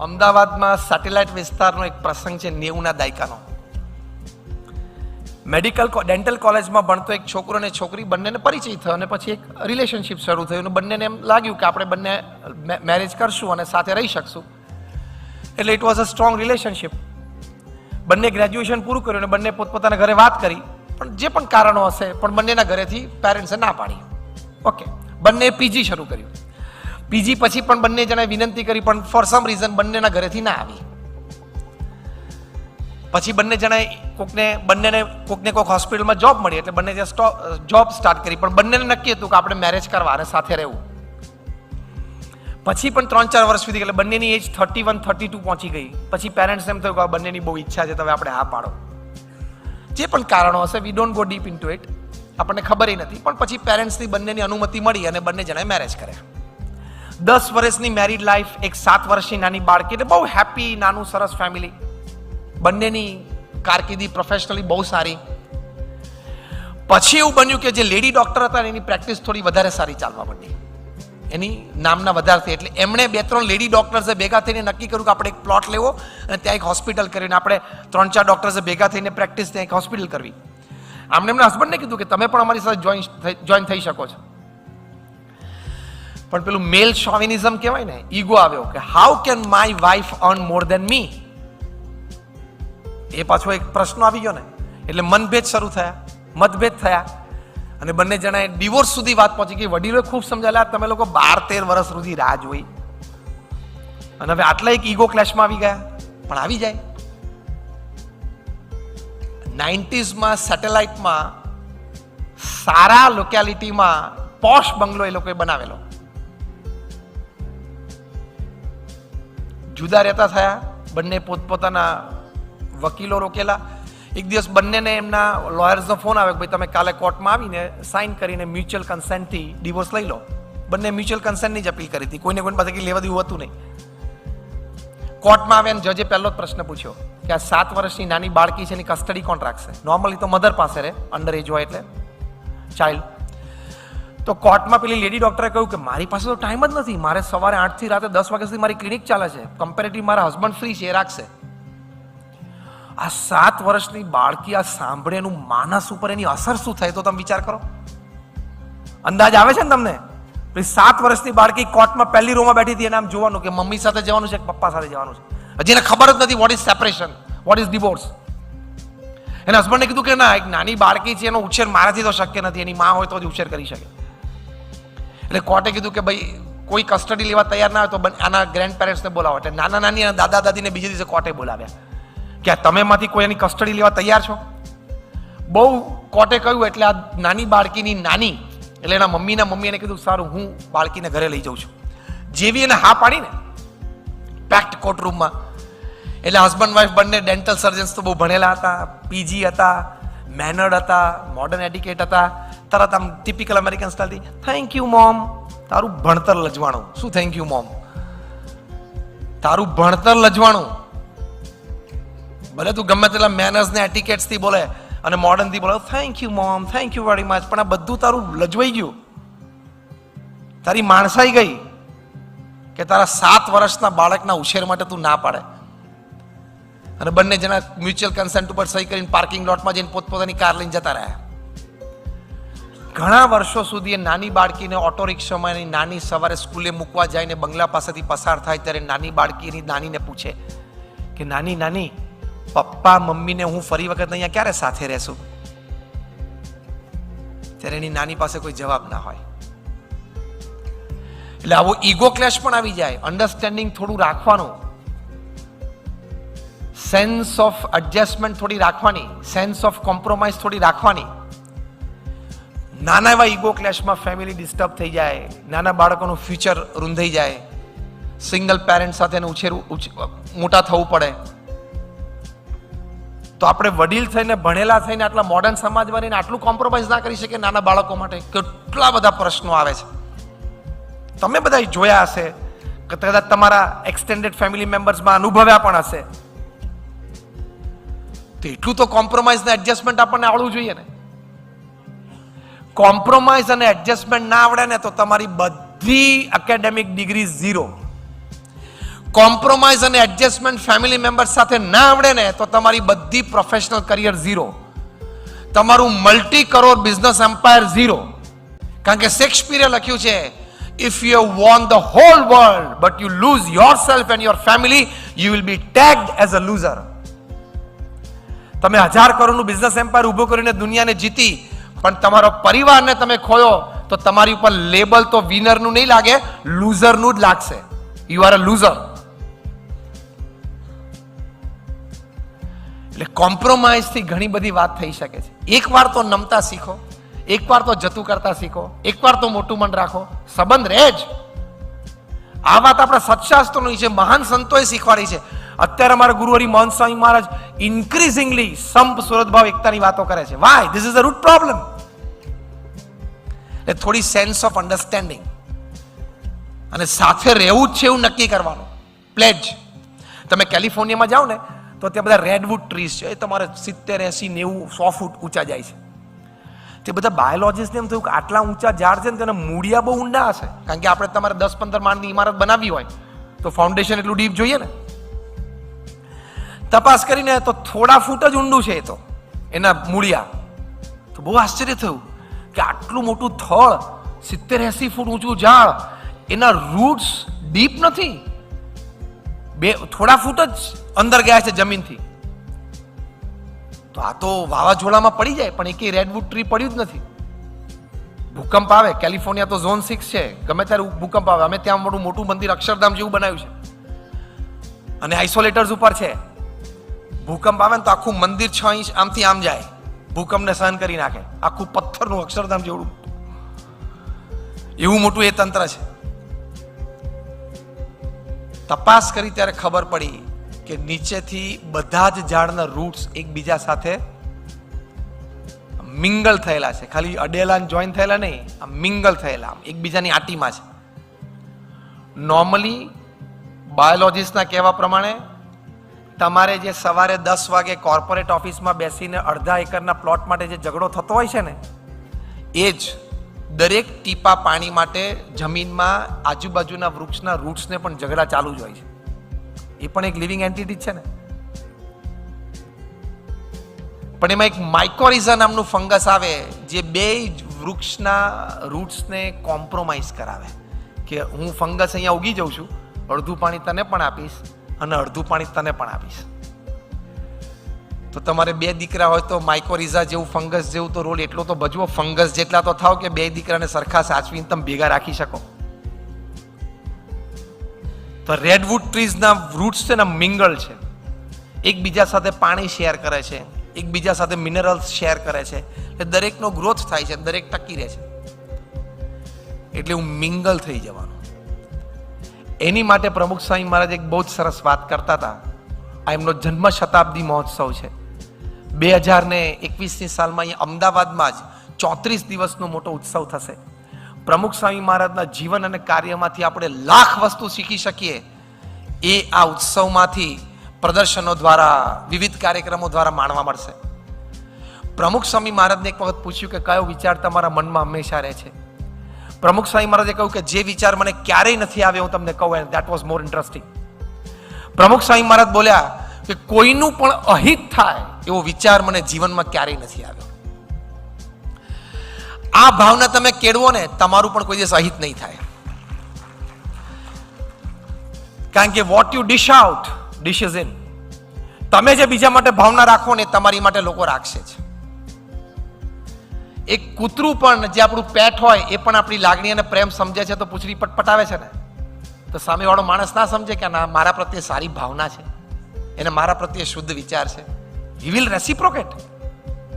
અમદાવાદમાં સેટેલાઇટ વિસ્તારનો એક પ્રસંગ છે નેવુંના દાયકાનો. મેડિકલ ડેન્ટલ કોલેજમાં ભણતો એક છોકરો અને છોકરી બંનેને પરિચય થયો અને પછી એક રિલેશનશિપ શરૂ થયું અને બંનેને એમ લાગ્યું કે આપણે બંને મેરેજ કરશું અને સાથે રહી શકશું. એટલે it was a strong relationship બંને ગ્રેજ્યુએશન પૂરું કર્યું અને બંને પોતપોતાના ઘરે વાત કરી. પણ જે પણ કારણો હશે, પણ બંનેના ઘરેથી પેરેન્ટ્સે ના પાડી. ઓકે બંને પીજી શરૂ કર્યું. પીજી પછી પણ બંને જણાએ વિનંતી કરી, પણ ફોર સમ રીઝન બંનેના ઘરેથી ના આવી. પછી બંને જણાએ કોકને, બંનેને, કોકને કોક હોસ્પિટલમાં જોબ મળી, એટલે બંને ત્યાં જોબ સ્ટાર્ટ કરી. પણ બંનેને નક્કી હતું કે આપણે મેરેજ કરવા અને સાથે રહેવું. પછી પણ ત્રણ ચાર વર્ષ સુધી, એટલે બંનેની age thirty one thirty two પહોંચી ગઈ. પછી પેરેન્ટ્સ એમ થયું કે બંનેની બહુ ઈચ્છા છે, તમે આપણે હા પાડો. જે પણ કારણો હશે we don't go deep into it આપણને ખબર નથી, પણ પછી પેરેન્ટ્સની બંનેની અનુમતિ મળી અને બંને જણાએ મેરેજ કર્યા. દસ વર્ષની મેરીડ લાઈફ એક સાત વર્ષની નાની બાળકી એટલે બહુ હેપી નાનું, સરસ ફેમિલી બંનેની કારકિર્દી પ્રોફેશનલી બહુ સારી. પછી એવું બન્યું કે જે લેડી ડોક્ટર હતા એની પ્રેક્ટિસ થોડી વધારે સારી ચાલવા માંડી. એની નામના વધારે થઈ. એટલે એમણે બે ત્રણ લેડી ડોક્ટર્સે ભેગા થઈને નક્કી કર્યું કે આપણે એક પ્લોટ લેવો અને ત્યાં એક હોસ્પિટલ કરીને આપણે ત્રણ ચાર ડોક્ટર્સે ભેગા થઈને પ્રેક્ટિસ ત્યાં એક હોસ્પિટલ કરવી. આમને એમના હસબન્ડને કીધું કે તમે પણ અમારી સાથે જોઈન જોઈન થઈ શકો છો. પણ પેલું મેલ શોવિનિઝમ કહેવાય ને ઈગો આવ્યો કે how can my wife earn more than me એ પાછો એક પ્રશ્ન આવી ગયો ને, એટલે મનભેદ શરૂ થયા, મતભેદ થયા. અને બંને જણાએ ડિવોર્સ સુધી વાત પહોંચી ગઈ. વડીલોએ ખૂબ સમજાયેલા તમે લોકો બાર તેર વર્ષ સુધી રાહ જોઈ. અને હવે આટલા એક ઈગો ક્લેશમાં આવી ગયા, પણ આવી જાય. નાઇન્ટીઝમાં સેટેલાઇટમાં સારા લોકેલિટીમાં પોશ બંગલો એ લોકોએ બનાવેલો. જુદા રહેતા થયા, બંને પોતપોતાના વકીલો રોકેલા. એક દિવસ બંનેને એમના લોયર્સનો ફોન આવ્યો કે ભાઈ તમે કાલે કોર્ટમાં આવીને સાઇન કરીને મ્યુચ્યુઅલ કન્સેન્ટથી ડિવોર્સ લઈ લો. બંને મ્યુચ્યુઅલ કન્સેન્ટની જ અપીલ કરી હતી. કોઈને કોઈને પાસે કંઈ લેવા દેવું હતું નહીં. કોર્ટમાં આવ્યા જજે પહેલો જ પ્રશ્ન પૂછ્યો કે આ સાત વર્ષની નાની બાળકી છે, એની કસ્ટડી કોણ રાખશે? નોર્મલી તો મધર પાસે રહે અંડર એજ હોય એટલે. ચાઇલ્ડ તો કોર્ટમાં પેલી લેડી ડોક્ટરે કહ્યું કે મારી પાસે તો ટાઈમ જ નથી. મારે સવારે આઠથી રાતે દસ વાગ્યા સુધી મારી ક્લિનિક ચાલે છે. કમ્પેરેટિવ મારા હસબન્ડ ફ્રી છે, એ રાખશે. આ સાત વર્ષની બાળકી આ સાંભળે એનું માનસ ઉપર એની અસર શું થાય તો તમે વિચાર કરો. અંદાજ આવે છે ને તમને? સાત વર્ષની બાળકી કોર્ટમાં પહેલી રોમાં બેઠી હતી, એને આમ જોવાનું કે મમ્મી સાથે જવાનું છે કે પપ્પા સાથે જવાનું છે? હજી એને ખબર જ નથી what is separation what is divorce એના હસબન્ડને કીધું કે ના, એક નાની બાળકી છે, એનો ઉછેર મારાથી તો શક્ય નથી, એની મા હોય તો જ ઉછેર કરી શકે. એટલે કોર્ટે કીધું કે ભાઈ, કોઈ કસ્ટડી લેવા તૈયાર ના હોય તો આના ગ્રેન્ડ પેરેન્ટ્સને બોલાવો. એટલે નાના નાની અને દાદા દાદીને બીજે દિવસે કોર્ટે બોલાવ્યા. કે તમેમાંથી કોઈ એની કસ્ટડી લેવા તૈયાર છો? બહુ કોર્ટે કહ્યું, એટલે આ નાની બાળકીની નાની. એટલે એના મમ્મીના મમ્મી એને કીધું, સારું, હું બાળકીને ઘરે લઈ જાઉં છું. જેવી એને હા પાડી ને પેક્ટ કોર્ટરૂમમાં એટલે હસબન્ડ વાઈફ બંને ડેન્ટલ સર્જન્સ તો બહુ ભણેલા હતા પીજી હતા મેનર્ડ હતા મોડર્ન એડિકેટ હતા. તરત આમ ટિપિકલ અમેરિકન સ્ટાઇલથી થેન્ક યુ મોમ તારું ભણતર લજવાણું. શું થેન્ક યુ મોમ તારું ભણતર લજવાણું. ભલે તું ગમે તેટલા મેનર્સ ને એટિકેટ્સથી બોલે અને મોડર્નથી બોલે thank you mom thank you very much પણ આ બધું તારું લજવાઈ ગયું. તારી માણસાઈ ગઈ કે તારા સાત વર્ષના બાળકના ઉછેર માટે તું ના પાડે. અને બંને જણા મ્યુચ્યુઅલ કન્સન્ટ ઉપર સહી કરીને પાર્કિંગ લોટમાં જઈને પોતપોતાની કાર લઈને જતા રહ્યા. ઘણા વર્ષો સુધી એ નાની બાળકીને ઓટો રિક્ષામાં એની નાની સવારે સ્કૂલે મૂકવા જાય ને બંગલા પાસેથી પસાર થાય ત્યારે નાની બાળકી એની નાનીને પૂછે કે, નાની નાની, પપ્પા, મમ્મીને હું ફરી વખત અહીંયા ક્યારે સાથે રહેશું? ત્યારે એની નાની પાસે કોઈ જવાબ ના હોય. એટલે આવો ઈગો ક્લેશ પણ આવી જાય. અન્ડરસ્ટેન્ડિંગ થોડું રાખવાનું. સેન્સ ઓફ એડજસ્ટમેન્ટ થોડી રાખવાની. સેન્સ ઓફ કોમ્પ્રોમાઇઝ થોડી રાખવાની. નાના એવા ઈગો ક્લેશમાં ફેમિલી ડિસ્ટર્બ થઈ જાય, નાના બાળકોનું ફ્યુચર રૂંધાઈ જાય. સિંગલ પેરેન્ટ સાથે એને ઉછેર મોટા થવું પડે. તો આપણે વડીલ થઈને, ભણેલા થઈને, આટલા મોડર્ન સમાજમાં રહીને આટલું કોમ્પ્રોમાઇઝ ના કરી શકીએ નાના બાળકો માટે, કેટલા બધા પ્રશ્નો આવે છે. તમે બધા જોયા હશે કદાચ તમારા એક્સટેન્ડેડ ફેમિલી મેમ્બર્સમાં અનુભવ્યા પણ હશે. તો એટલું તો કોમ્પ્રોમાઇઝ ને એડજસ્ટમેન્ટ આપણને આવડવું જોઈએ ને. કોમ્પ્રોમાઇઝ અને એડજસ્ટમેન્ટ ના આવડે ને તો તમારી બધી એકેડેમિક ડિગ્રી ઝીરો. કોમ્પ્રોમાઇઝ અને એડજસ્ટમેન્ટ ફેમિલી મેમ્બર સાથે ના આવડે ને તો તમારી બધી પ્રોફેશનલ કરિયર ઝીરો. તમારું multi crore business empire zero. કારણ કે શેક્સપિયરે લખ્યું છે if you won the whole world but you lose yourself and your family you will be tagged as a loser તમે હજાર કરોડનું બિઝનેસ એમ્પાયર ઊભો કરીને દુનિયાને જીતી પણ તમારો પરિવારને તમે ખોયો તો તમારી ઉપર લેબલ તો વિનરનું નહીં લાગે લૂઝરનું જ લાગશે. યુ આર અ લૂઝર એટલે કોમ્પ્રોમાઇઝથી ઘણી બધી વાત થઈ શકે છે. એકવાર તો નમતા શીખો, એકવાર તો જતું કરતા શીખો, એકવાર તો મોટું મન રાખો. સંબંધ રહે જ. આ વાત આપણા સત્શાસ્ત્રોની છે, મહાન સંતોએ શીખવાડી છે. અત્યારે અમારા ગુરુહરી મોહન સ્વામી મહારાજ ઇન્ક્રીઝિંગલી સંપ સુરતભાવ એકતાની વાતો કરે છે. Why this is a root problem એટલે થોડી સેન્સ ઓફ અન્ડરસ્ટેન્ડિંગ અને સાથે રહેવું જ છે એવું નક્કી કરવાનું. પ્લેજ તમે કેલિફોર્નિયામાં જાઓ ને, તો ત્યાં બધા રેડવુડ ટ્રીઝ છે. એ તમારે સિત્તેર, એસી, નેવું, સો ફૂટ ઊંચા જાય છે. તે બધા બાયોલોજીસ્ટને એમ થયું કે આટલા ઊંચા ઝાડ છે ને, તેના મૂળિયા બહુ ઊંડા હશે. કારણ કે આપણે તમારે દસ, પંદર માળની ઇમારત બનાવવી હોય, તો ફાઉન્ડેશન એટલું ડીપ જોઈએ ને. તપાસ કરીને તો થોડા ફૂટ જ ઊંડું છે એ તો. એના મૂળિયા. તો બહુ આશ્ચર્ય થયું. કે આટલું મોટું થળ સિત્તેર એસી ફૂટ ઊંચું ઝાડ, એના રૂટ્સ ડીપ નથી. બે, થોડા ફૂટ જ અંદર ગયા છે જમીનથી. તો આ તો વાવાઝોડામાં પડી જાય, પણ એકે રેડવુડ ટ્રી પડ્યું જ નથી. ભૂકંપ આવે કેલિફોર્નિયા તો ઝોન સિક્સ છે, ગમે ત્યારે ભૂકંપ આવે, અમે ત્યાં મોટું મોટું મંદિર અક્ષરધામ જેવું બનાવ્યું છે. અને આઇસોલેટર્સ ઉપર છે. ભૂકંપ આવે ને તો આખું મંદિર છ ઇંચ આમથી આમ જાય. ભૂકંપને સહન કરી નાખે. આખું પથ્થરનું અક્ષરધામ જેવડું. એવું મોટું એ તંત્ર છે. તપાસ કરી ત્યારે ખબર પડી કે નીચેથી બધા જ ઝાડના રૂટ્સ એકબીજા સાથે મિંગલ થયેલા છે. ખાલી અડેલા જોઈન થયેલા નહીં આ મિંગલ થયેલા એકબીજાની આટીમાં છે. નોર્મલી બાયોલોજીસ્ટના કહેવા પ્રમાણે તમારે જે સવારે દસ વાગે કોર્પોરેટ ઓફિસમાં બેસીને અડધા એકરના પ્લોટ માટે જે ઝઘડો થતો હોય છે ને, એ જ દરેક ટીપા પાણી માટે જમીનમાં આજુબાજુના વૃક્ષના રૂટ્સને પણ ઝઘડા ચાલુ જ હોય છે. એ પણ એક લિવિંગ એન્ટિટી છે ને. પણ એમાં એક માઇકોરિઝા નામનું ફંગસ આવે, જે બે વૃક્ષના રૂટ્સને કોમ્પ્રોમાઇઝ કરાવે. કે હું ફંગસ અહીંયા ઉગી જાઉં છું, અડધું પાણી તને પણ આપીશ અને અડધું પાણી તને પણ આપીશ. તો તમારે બે દીકરા હોય તો માઇકોરિઝા જેવું ફંગસ જેવું તો રોલ એટલો તો ભજવો ફંગસ જેટલા તો થાવ કે બે દીકરાને સરખા સાચવીને તમે ભેગા રાખી શકો. તો રેડવુડ ટ્રીઝના રૂટ્સ છે ને મિંગલ છે. એકબીજા સાથે પાણી શેર કરે છે, એકબીજા સાથે મિનરલ્સ શેર કરે છે. એટલે દરેકનો ગ્રોથ થાય છે, દરેક ટકી રહે છે. એટલે હું મિંગલ થઈ જવાનું. એની માટે પ્રમુખ સ્વામી મહારાજ એક બહુ જ સરસ વાત કરતા હતા. આ એમનો જન્મ શતાબ્દી મહોત્સવ છે. બે હજાર ને એકવીસની સાલમાં અહીંયા અમદાવાદમાં જ ચોત્રીસ દિવસનો મોટો ઉત્સવ થશે. પ્રમુખ સ્વામી મહારાજના જીવન અને કાર્યમાંથી આપણે લાખ વસ્તુ શીખી શકીએ. એ આ ઉત્સવમાંથી પ્રદર્શનો દ્વારા, વિવિધ કાર્યક્રમો દ્વારા માણવા મળશે. પ્રમુખ સ્વામી મહારાજને એક વખત પૂછ્યું કે, કયો વિચાર તમારા મનમાં હંમેશા રહે છે? પ્રમુખ સ્વામી મહારાજે કહ્યું કે જે વિચાર મને ક્યારેય નથી આવ્યો, હું તમને કહું and that was more interesting Pramukh Swami Maharaj બોલ્યા કે કોઈનું પણ અહિત થાય, એવો વિચાર મને જીવનમાં ક્યારેય નથી આવ્યો. આ ભાવના તમે કેળવો ને, તમારું પણ કોઈ દિવસ અહિત નહીં થાય. કારણ કે what you dish out dish is in તમે જે બીજા માટે ભાવના રાખો ને તમારી માટે લોકો રાખશે જ. એક કૂતરું પણ જે આપણું પેટ હોય એ પણ આપણી લાગણી અને પ્રેમ સમજે છે તો પૂછડી પટપટાવે છે ને? તો સામેવાળો માણસ ના સમજે કે ના, મારા પ્રત્યે સારી ભાવના છે. એને મારા પ્રત્યે શુદ્ધ વિચાર છે. He will રેસિપ્રોકેટ